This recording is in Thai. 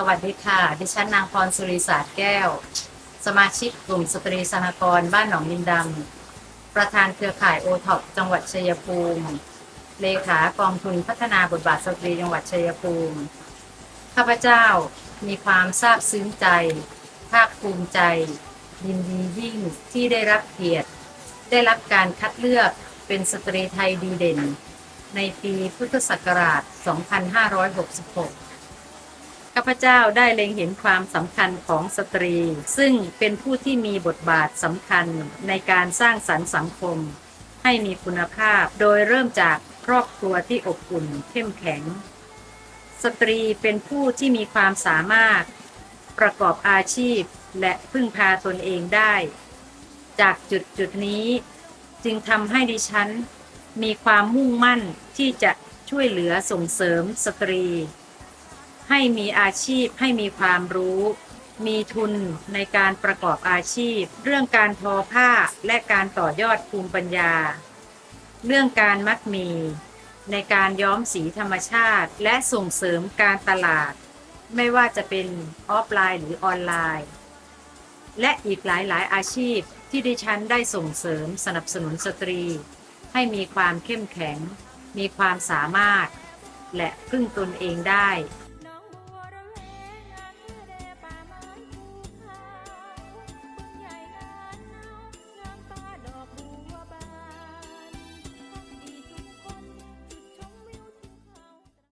สวัสดีค่ะ ดิฉันนางพรสุริศาสตร์แก้ว สมาชิกกลุ่มสตรีสหกรณ์บ้านหนองดินดำ ประธานเครือข่ายโอท็อปจังหวัดชัยภูมิ เลขากองทุนพัฒนาบทบาทสตรีจังหวัดชัยภูมิ ข้าพเจ้ามีความซาบซึ้งใจ ภาคภูมิใจ ยินดียิ่งที่ได้รับเกียรติ ได้รับการคัดเลือกเป็นสตรีไทยดีเด่น ในปีพุทธศักราช 2566 ข้าพเจ้าได้เล็งเห็นความสำคัญของสตรี ซึ่งเป็นผู้ที่มีบทบาทสำคัญในการสร้างสรรค์สังคม ให้มีคุณภาพ โดยเริ่มจาก ครอบครัวที่อบอุ่นเข้มแข็ง สตรีเป็นผู้ที่มีความสามารถ ประกอบอาชีพและพึ่งพาตนเองได้ จากจุดจุดนี้จึงทำให้ดิฉัน มีความมุ่งมั่นที่จะช่วยเหลือส่งเสริมสตรี ให้มีอาชีพให้มีความรู้ มีทุนในการประกอบอาชีพ เรื่องการทอผ้าและการต่อยอดภูมิปัญญา เรื่องการมัดมีในการย้อมสีธรรมชาติ และส่งเสริมการตลาด ไม่ว่าจะเป็นออฟไลน์หรือออนไลน์ และอีกหลายๆ อาชีพที่ดิฉันได้ส่งเสริมสนับสนุนสตรี ให้มีความเข้มแข็ง มีความสามารถ และพึ่งตนเองได้